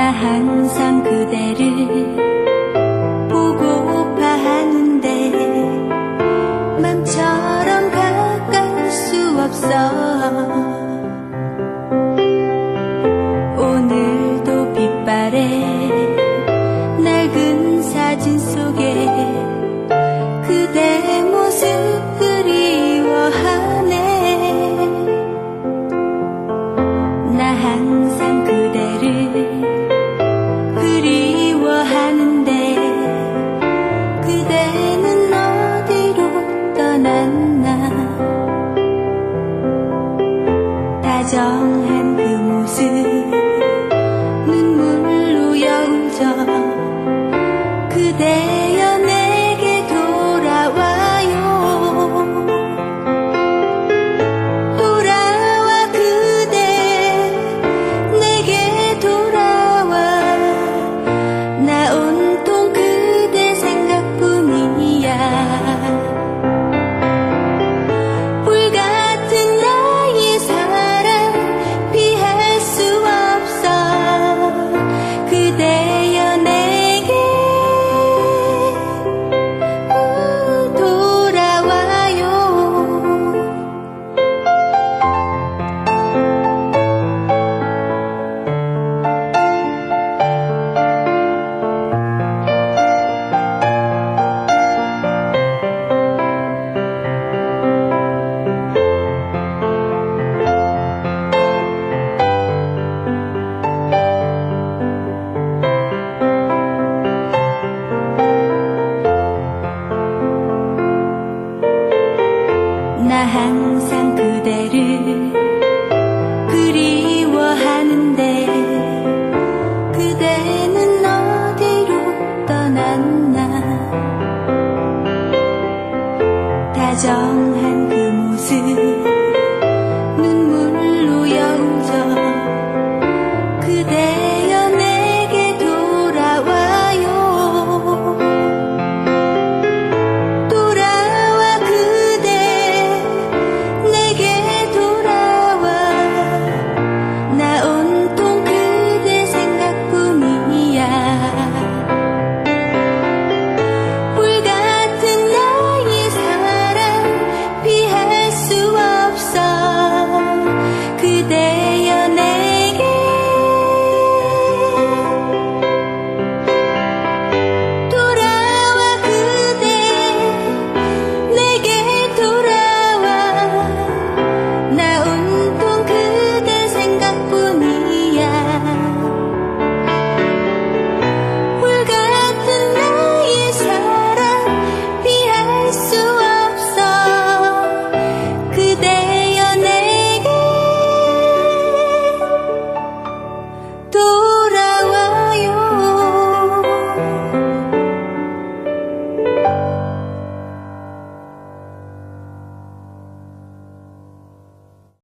항상 그대를 보고파 하는데 맘처럼 가까울 수 없어 다정한 그 모습 눈물로 여우자. 그대 んな。多情な